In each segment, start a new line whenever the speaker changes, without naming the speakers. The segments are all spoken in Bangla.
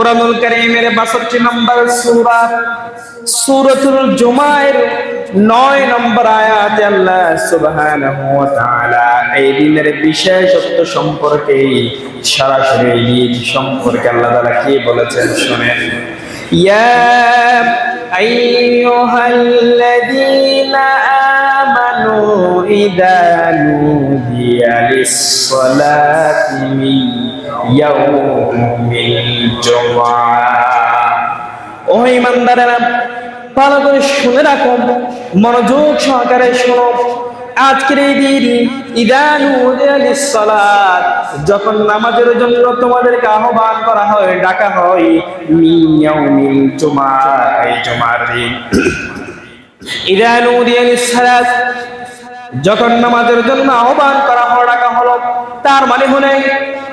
কোরআনুল কারীমের 62 নম্বর সূরা, সূরাতুল জুমায়ের 9 নম্বর আয়াতে আল্লাহ সুবহানাহু ওয়া তাআলা এই দিনের বিশেষত্ব সম্পর্কে সরাসরি ঈদ সম্পর্কে আল্লাহ তাআলা কি বলেছেন শুনেন। ইয়া আইয়ুহাল্লাযীনা আমানু ইযা নুদিয়া লিস-সালাতি মিন করে শুনে রাখো, মনোযোগ সহকারে শোনো। আজকের এই দিন ইদানু সালাত যখন নামাজের জন্য তোমাদেরকে আহ্বান করা হয়, ডাকা হয় যখন নামাজের জন্য আহ্বান করা হয়, ডাকা হলো, তার মানে হলে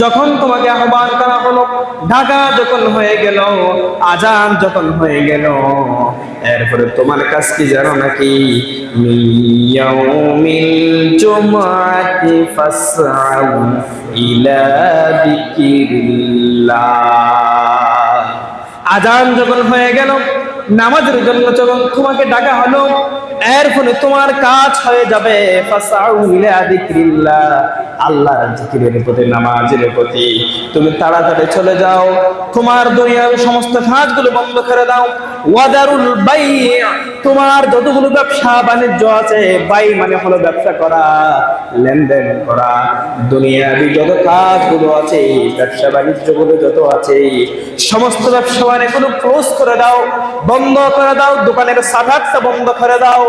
যখন তোমাকে আহ্বান করা হলো, ঢাকা যখন হয়ে গেল, আজান যখন হয়ে গেল, এরপরে তোমার কাজ কি জানো নাকি? আজান যখন হয়ে গেল নামাজের জন্য যখন তোমাকে ডাকা হলো, এর ফলে তোমার কাজ হয়ে যাবে। আল্লাহর জিকিরের প্রতি, নামাজের প্রতি। তুমি তাড়াতাড়ি চলে যাও। তোমার দুনিয়ার সমস্ত কাজগুলো বন্ধ করে দাও। ওয়াদারুল বাই তোমার যতগুলো ব্যবসা বাণিজ্য আছে বাই মানে হলো ব্যবসা করা, লেনদেন করা, দুনিয়াবি যত কাজগুলো আছে, ব্যবসা বাণিজ্যগুলো যত আছে, সমস্ত ব্যবসা বাণিজ্যগুলো ক্লোজ করে দাও, বন্ধ করে দাও, দোকানের সাধারটা বন্ধ করে দাও।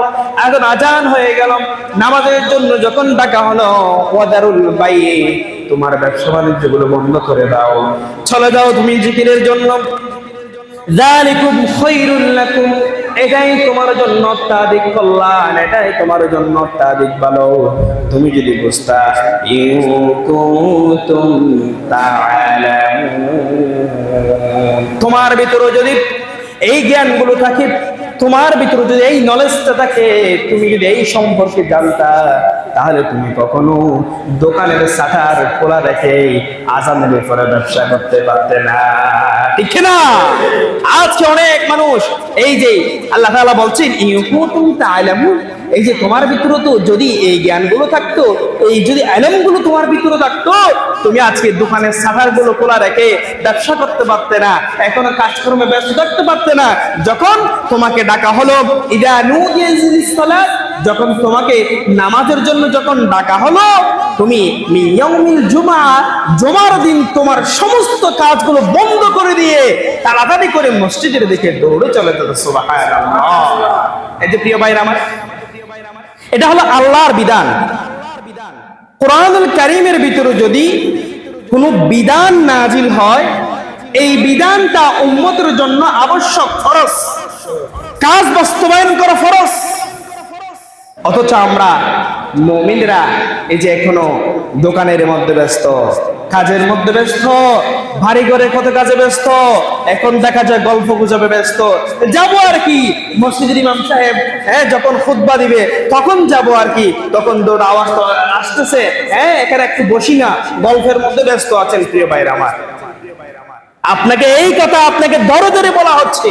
এখন আজান হয়ে গেল, নামাজের জন্য যখন ডাকা হলো, ওয়াদারুল বাই, তোমার ব্যবসা বাণিজ্যগুলো বন্ধ করে দাও। চলে যাও তুমি জিকিরের জন্য। খায়রুল লাকুম। এটাই তোমার জন্য অত্যাধিক কল্যাণ, এটাই তোমার জন্য অত্যাধিক ভালো। তুমি যদি বুঝতা তোমার ভিতরে যদি এই জ্ঞানগুলো থাকে, তোমার ভিতরে যদি এই নলেজটা থাকে, তুমি যদি এই সম্পর্কে জানতা, তাহলে তুমি কখনো দোকানের শাটার খোলা রেখে আজানের পরে ব্যবসা করতে পারতে না। ঠিক না আজকে অনেক মানুষ, এই যে আল্লাহ তাআলা বলছেন এই যে তোমার ভিতরে তো যদি এই জ্ঞানগুলো থাকতো, এই যদি আলেমগুলো তোমার ভিতরে থাকতো, তুমি আজকে দোকানেরগুলো খোলা রেখে ব্যবসা করতে পারতে না, এখনও কাজকর্মে ব্যস্ত থাকতে পারতে না। যখন তোমাকে ডাকা হলো, ইদা নুদিয়াল সালাত যখন তোমাকে নামাজের জন্য যখন ডাকা হলো, তুমি মিয়াউমিল জুমা, জুমার দিন তোমার সমস্ত কাজগুলো বন্ধ করে দিয়ে তাড়াতাড়ি করে মসজিদের দিকে দৌড়ে চলে যেত, সুবহানাল্লাহ। এই যে প্রিয় ভাইরা আমার, এটা হলো আল্লাহর বিধান। কোরআনুল কারীমের ভিতরে যদি কোনো বিধান নাজিল হয়, এই বিধানটা উম্মতের জন্য আবশ্যক ফরজ। কাজ বাস্তবায়ন করা অথচ আমরা মমিনরা এই যে এখনও দোকানের মধ্যে ব্যস্ত, কাজের মধ্যে ব্যস্ত, ভারী করে কত কাজে ব্যস্ত, এখন দেখা যায় গল্প গুজবে ব্যস্ত। যাব আর কি, মসজিদের ইমাম সাহেব হ্যাঁ যখন খুতবা দিবে, তখন যাব আর কি। তখন দৌড় আওয়াজ আসতেছে হ্যাঁ এখানে একটু বসি না, গল্পের মধ্যে ব্যস্ত আছেন প্রিয় ভাইরা আমার। আপনাকে এই কথা আপনাকে দরে দরে বলা হচ্ছে।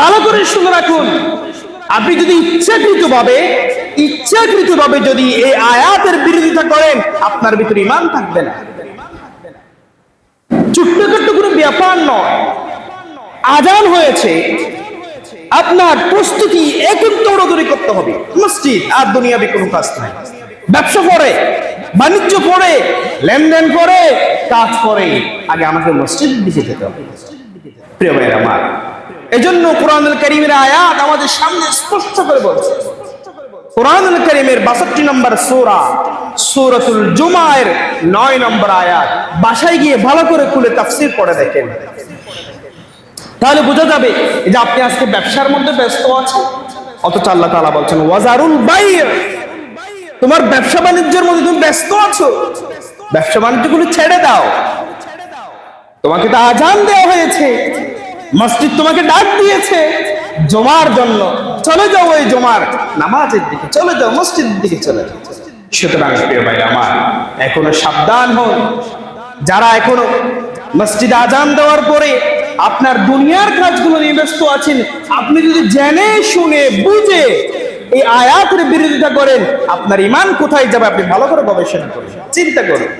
ভালো করে শুনে রাখুন। আপনি যদি ইচ্ছাকৃত ভাবে যদি এই আয়াতের বিরোধিতা করেন, আপনার ভিতরে ইমান থাকবে না। ছোট্টখাট্ট কোনো ব্যাপার নয়। আজান হয়েছে। আপনার প্রস্তুতি এখন দৌড়াদৌড়ি করতে হবে। মসজিদ আর দুনিয়াবি কোনো কাজ নাই। ব্যবসা করে, বাণিজ্য করে, লেনদেন করে, কাজ করে। আগে আমাকে মসজিদ দিকে যেতে হবে। প্রিয় ভাইয়ের আমার এজন্য কোরআনুল করিমের আয়াত আমাদের সামনে স্পষ্ট করে বলছে। কোরআনুল করিমের বাষট্টি নম্বর সোরা, সূরাতুল জুমায়ের নয় নম্বর আয়াত। বাসায় গিয়ে ভালো করে খুলে তাফসীর পড়ে দেখেন। তাহলে বোঝা যাবে যে আপনি আজকে ব্যবসার মধ্যে ব্যস্ত আছেন, অথচ আল্লাহ তাআলা বলছেন, ওয়াজারুল বাইর। তোমার ব্যবসা বাণিজ্যের মধ্যে তুমি ব্যস্ত আছো। ব্যবসা বাণিজ্যগুলো ছেড়ে দাও। তোমাকে তো আজান দেওয়া হয়েছে। মসজিদ তোমাকে ডাক দিয়েছে জমার জন্য। চলে যাও ওই জমার নামাজের দিকে, চলে যাও, মসজিদের দিকে চলে যাও। সুতরাং প্রিয় ভাই আমার, এখনও সাবধান হন। যারা এখনও মসজিদ আজান দেওয়ার পরে আপনার দুনিয়ার কাজগুলো নিয়ে ব্যস্ত আছেন, আপনি যদি জেনে শুনে বুঝে এই আয়াতের বিরোধিতা করেন, আপনার ইমান কোথায় যাবে আপনি ভালো করে গবেষণা করুন, চিন্তা করুন।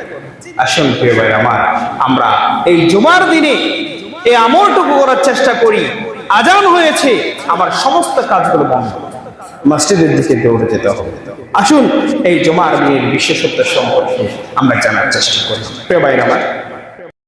আসুন প্রিয় ভাই আমার, আমরা এই জুমার দিনে এই আমলটুকু করার চেষ্টা করি। আজান হয়েছে আমার সমস্ত কাজগুলো বন্ধ। মসজিদের দিকে দৌড়ে যেতে হবে। আসুন এই জমার বিয়ের বিশেষত্ব সম্পর্কে আমরা জানার চেষ্টা করি। প্রিয় আমার